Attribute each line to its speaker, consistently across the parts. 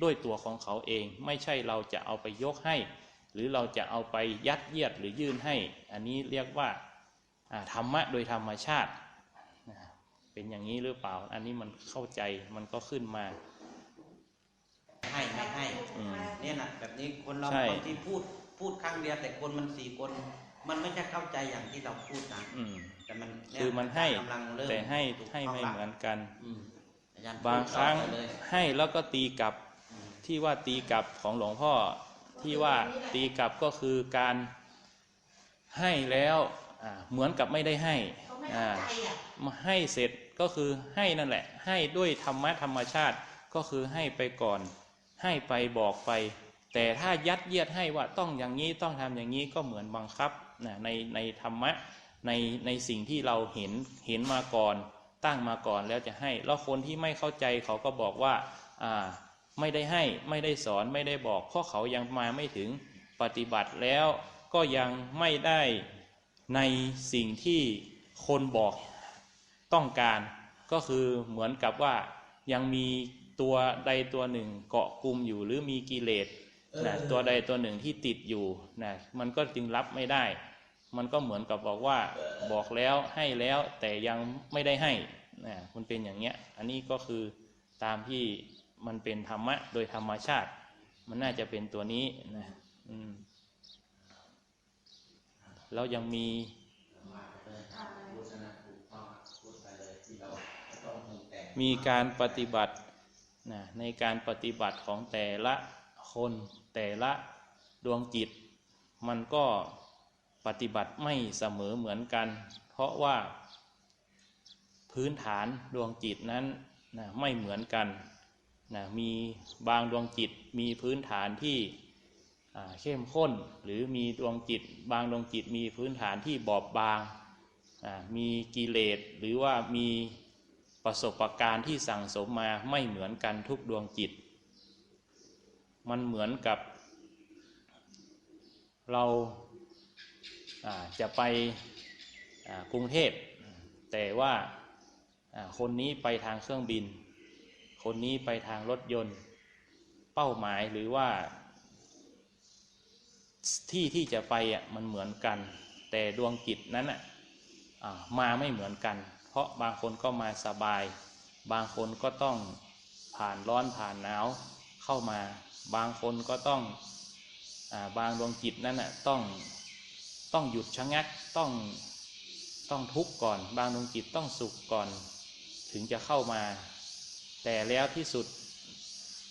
Speaker 1: ที่ด้วยตัวของเขาเอง ไม่ใช่เราจะเอาไปยกให้ หรือเราจะเอาไปยัดเยียดหรือยื่นให้ อันนี้เรียกว่าอ่าธรรมะโดยธรรมชาตินะเป็นอย่างนี้หรือเปล่า อันนี้มันเข้าใจมันก็ขึ้นมา
Speaker 2: ให้ไม่ให้
Speaker 1: อืม
Speaker 2: เนี่ยนะแบบนี้คนเรา
Speaker 1: ใช่
Speaker 2: บางทีพูดพูดครั้งเดียวแต่คนมันสี่คน มันไม่ใช่เข้าใจอย่างที่เราพูดนะ
Speaker 1: อืม
Speaker 2: แต่มันเย
Speaker 1: คือมันให้
Speaker 2: กำลังเริ่ม
Speaker 1: แต่ให้
Speaker 2: ถูก
Speaker 1: ให้
Speaker 2: ต้อง
Speaker 1: ไม่
Speaker 2: ละ
Speaker 1: เหมือนกัน
Speaker 2: อืมอาจารย์
Speaker 1: บาง
Speaker 2: พูด
Speaker 1: ครั้ง
Speaker 2: ต่อไปเลย
Speaker 1: ให้แล้วก็ตีกลับ
Speaker 2: อืม
Speaker 1: ที่ว่าตีกลับของหลวงพ่อที่ว่าตีกลับก็คือการให้แล้วเหมือนกับไม่ได้ให้
Speaker 3: มาใให้
Speaker 1: เสร็จก็คือให้นั่นแหละ ให้ด้วยธรรมะธรรมชาติก็คือให้ไปก่อน ให้ไปบอกไป แต่ถ้ายัดเยียดให้ว่าต้องอย่างนี้ต้องทำอย่างนี้ก็เหมือนบังคับนะในในธรรมะในในสิ่งที่เราเห็นเห็นมาก่อน ตั้งมาก่อนแล้วจะให้ แล้วคนที่ไม่เข้าใจเขาก็บอกว่าอ่า ไม่ได้ให้ไม่ได้สอนไม่ได้บอกเพราะเขายังมาไม่ถึงปฏิบัติแล้วก็ยังไม่ได้ในสิ่งที่คนบอกต้องการ ก็คือเหมือนกับว่ายังมีตัวใดตัวหนึ่งเกาะกลุ่มอยู่หรือมีกิเลสนะตัวใดตัวหนึ่งที่ติดอยู่นะมันก็จึงรับไม่ได้ มันก็เหมือนกับบอกว่าบอกแล้วให้แล้วแต่ยังไม่ได้ให้นะมันเป็นอย่างเงี้ย อันนี้ก็คือตามที่ มันเป็นธรรมะโดยธรรมชาติ มันน่าจะเป็นตัวนี้นะอืมแล้วยังมีมีการปฏิบัตินะในการปฏิบัติของแต่ละคนแต่ละดวงจิต มันก็ปฏิบัติไม่เสมอเหมือนกัน เพราะว่าพื้นฐานดวงจิตนั้นนะไม่เหมือนกัน นะมีบางดวงจิตมีพื้นฐานที่เข้มข้น หรือมีดวงจิต บางดวงจิตมีพื้นฐานที่บอบบาง มีกิเลสหรือว่ามีประสบการณ์ที่สั่งสมมาไม่เหมือนกันทุกดวงจิต มันเหมือนกับ เราจะไปกรุงเทพ แต่ว่าคนนี้ไปทางเครื่องบิน คนนี้ไปทางรถยนต์ เป้าหมายหรือว่า ที่ที่จะไปอะมันเหมือนกัน แต่ดวงจิตนั้นอะมาไม่เหมือนกัน เพราะบางคนก็มาสบาย บางคนก็ต้องผ่านร้อนผ่านหนาวเข้ามา บางคนก็ต้องอบางดวงจิตนั้นน่ะต้องต้องหยุดชะงักต้องต้องทุกข์ก่อน บางดวงจิตต้องสุขก่อน ถึงจะเข้ามา แต่แล้วที่สุด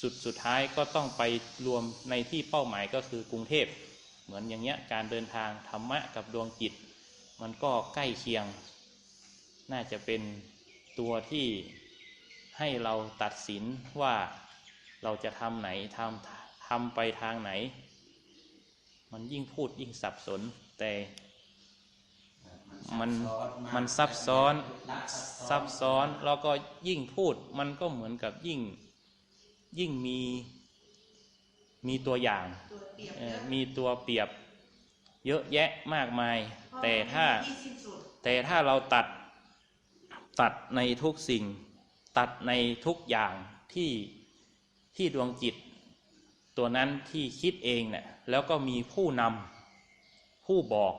Speaker 1: สุดสุดท้ายก็ต้องไปรวมในที่เป้าหมายก็คือกรุงเทพ เหมือนอย่างเงี้ยการเดินทางธรรมะกับดวงจิต มันก็ใกล้เคียง น่าจะเป็นตัวที่ให้เราตัดสินว่าเราจะทำไหนทำทำไปทางไหน มันยิ่งพูดยิ่งสับสนแต่ มันมันซับซ้อนซับซ้อนแล้วก็ยิ่งพูดมันก็เหมือนกับยิ่งยิ่งมีมีตัวอย่าง
Speaker 3: ตัวเปรียบ
Speaker 1: เอ่
Speaker 3: เย
Speaker 1: อ
Speaker 3: อะ
Speaker 1: มีตัวเปรียบเยอะแยะมากมาย แต่ถ้า
Speaker 3: ที่สิ้นสุด
Speaker 1: แต่ถ้าเราตัดตัดในทุกสิ่ง ตัดในทุกอย่างที่ที่ดวงจิต ตัวนั้นที่คิดเองเนี่ยแล้วก็มีผู้นำผู้บอก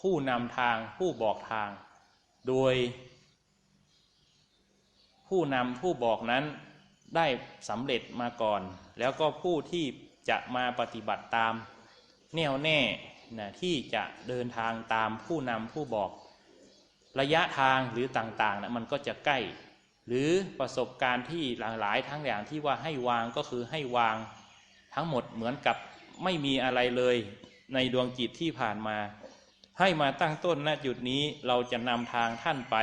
Speaker 1: ผู้นำทางผู้บอกทาง โดย ผู้นำผู้บอกนั้นได้สำเร็จมาก่อน แล้วก็ผู้ที่จะมาปฏิบัติตาม แน่วแน่นะที่จะเดินทางตามผู้นำผู้บอก ระยะทางหรือต่างๆนะมันก็จะใกล้ หรือประสบการณ์ที่หลากหลายทั้งอย่างที่ว่าให้วางก็คือให้วางทั้งหมดเหมือนกับไม่มีอะไรเลยในดวงจิตที่ผ่านมา ให้มาตั้งต้นณจุดนี้เราจะนำทางท่านไป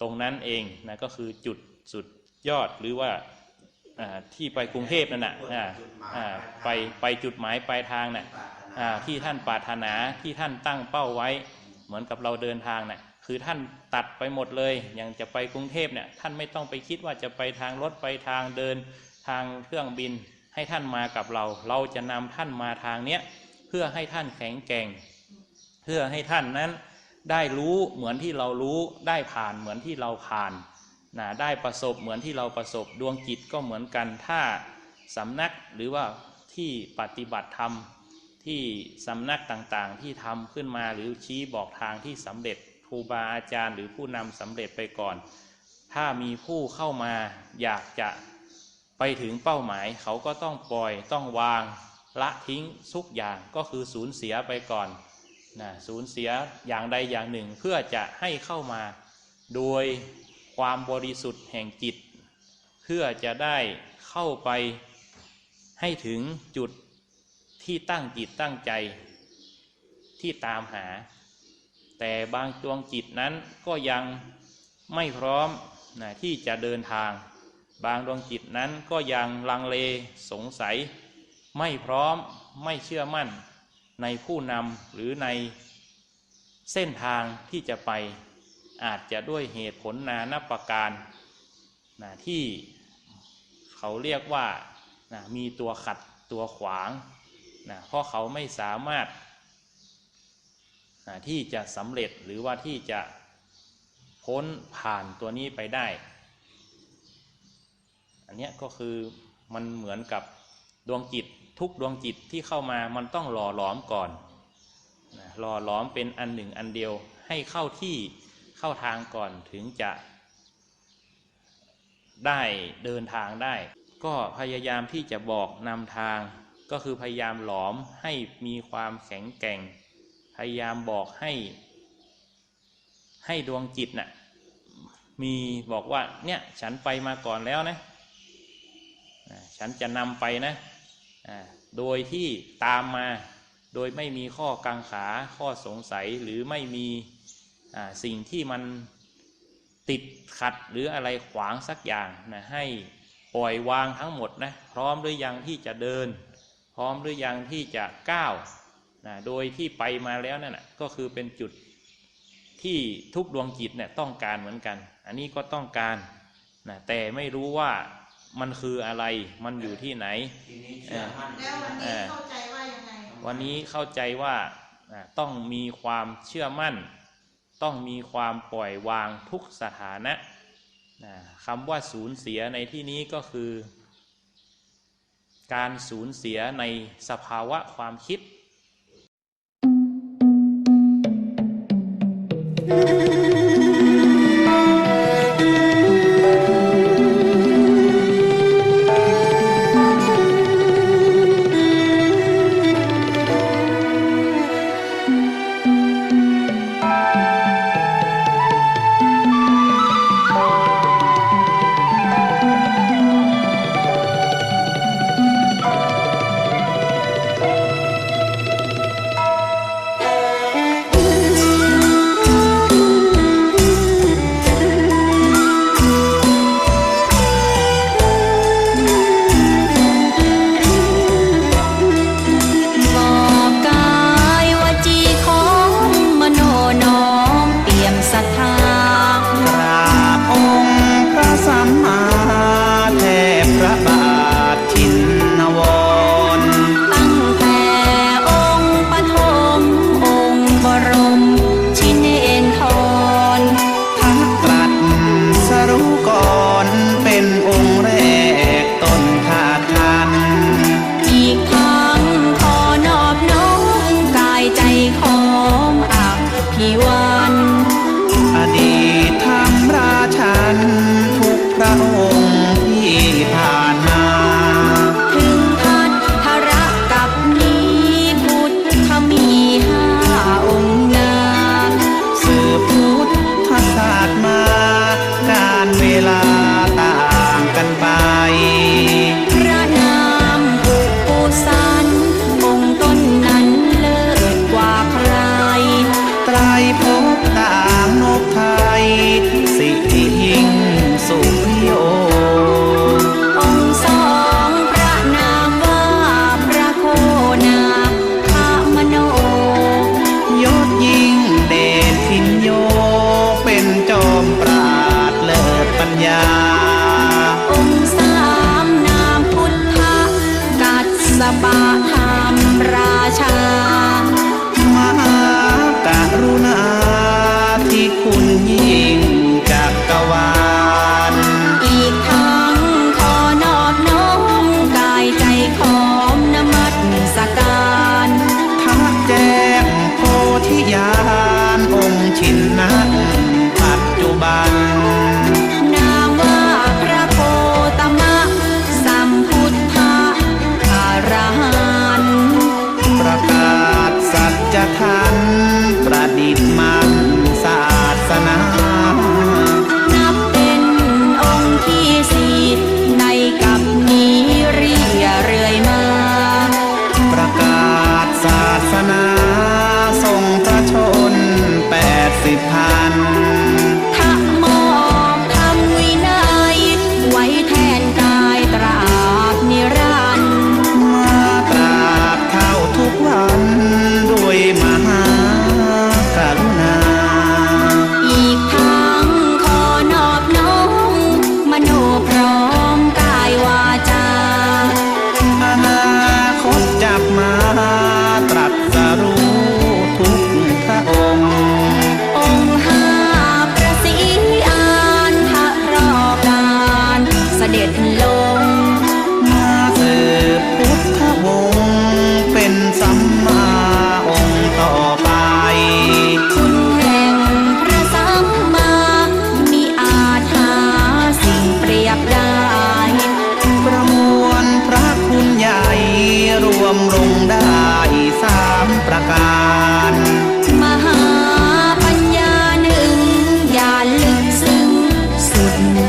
Speaker 1: ตรงนั้นเองนะก็คือจุดสุดยอดหรือว่าที่ไปกรุงเทพนั่นน่ะไปไปจุดหมายปลายทางน่ะอ่าที่ท่านปรารถนาที่ท่านตั้งเป้าไว้ เหมือนกับเราเดินทางน่ะคือท่านตัดไปหมดเลยอย่างจะไปกรุงเทพเนี่ยท่านไม่ต้องไปคิดว่าจะไปทางรถไปทางเดินทางเครื่องบิน ให้ท่านมากับเรา เราจะนำท่านมาทางเนี้ยเพื่อให้ท่านแข็งแกร่ง เพื่อให้ท่านนั้นได้รู้เหมือนที่เรารู้ได้ผ่านเหมือนที่เราผ่านนะได้ประสบเหมือนที่เราประสบดวงจิตก็เหมือนกันถ้าสำนักหรือว่าที่ปฏิบัติธรรมที่สำนักต่างๆ ที่ทำขึ้นมาหรือชี้บอกทางที่สำเร็จครูบาอาจารย์หรือผู้นำสำเร็จไปก่อน ถ้ามีผู้เข้ามาอยากจะไปถึงเป้าหมายเขาก็ต้องปล่อยต้องวางละทิ้งทุกอย่างก็คือสูญเสียไปก่อน นะสูญเสียอย่างใดอย่างหนึ่งเพื่อจะให้เข้ามา โดยความบริสุทธิ์แห่งจิต เพื่อจะได้เข้าไปให้ถึงจุดที่ตั้งจิตตั้งใจที่ตามหา แต่บางดวงจิตนั้นก็ยังไม่พร้อมนะที่จะเดินทาง บางดวงจิตนั้นก็ยังลังเลสงสัย ไม่พร้อมไม่เชื่อมั่น ในผู้นำหรือในเส้นทางที่จะไปอาจจะด้วยเหตุผลนานาประการนะที่เขาเรียกว่านะมีตัวขัดตัวขวางนะเพราะเขาไม่สามารถนะที่จะสำเร็จหรือว่าที่จะพ้นผ่านตัวนี้ไปได้ อันนี้ก็คือมันเหมือนกับดวงจิต ทุกดวงจิตที่เข้ามามันต้องหล่อหลอมก่อนหล่อหลอมเป็นอันหนึ่งอันเดียวให้เข้าที่เข้าทางก่อนถึงจะได้เดินทางได้ ก็พยายามที่จะบอกนำทาง ก็คือพยายามหลอมให้มีความแข็งแกร่ง พยายามบอกให้ ให้ดวงจิตน่ะมีบอกว่าเนี่ยฉันไปมาก่อนแล้วนะ ฉันจะนำไปนะ โดยที่ตามมาโดยไม่มีข้อกังขาข้อสงสัยหรือไม่มีสิ่งที่มันติดขัดหรืออะไรขวางสักอย่างนะให้ปล่อยวางทั้งหมดนะพร้อมหรือยังที่จะเดิน พร้อมหรือยังที่จะก้าวนะโดยที่ไปมาแล้วนั่นนะก็คือเป็นจุดที่ทุกดวงจิตเนี่ยต้องการเหมือนกัน อันนี้ก็ต้องการนะแต่ไม่รู้ว่า มันคืออะไรมันอยู่ที่ไหน
Speaker 2: ทีนี้เชื่อมั่น
Speaker 3: แล้ววัน
Speaker 1: เอ
Speaker 3: นี้
Speaker 1: อ
Speaker 3: เข้าใจว่ายังไง
Speaker 1: วันนี้เข้าใจว่าอ่าต้องมีความเชื่อมั่น ต้องมีความปล่อยวางทุกสถานะนะคำว่าสูญเสียในที่นี้ก็คือ การสูญเสียในสภาวะความคิด
Speaker 4: บอ อน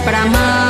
Speaker 5: pra amar.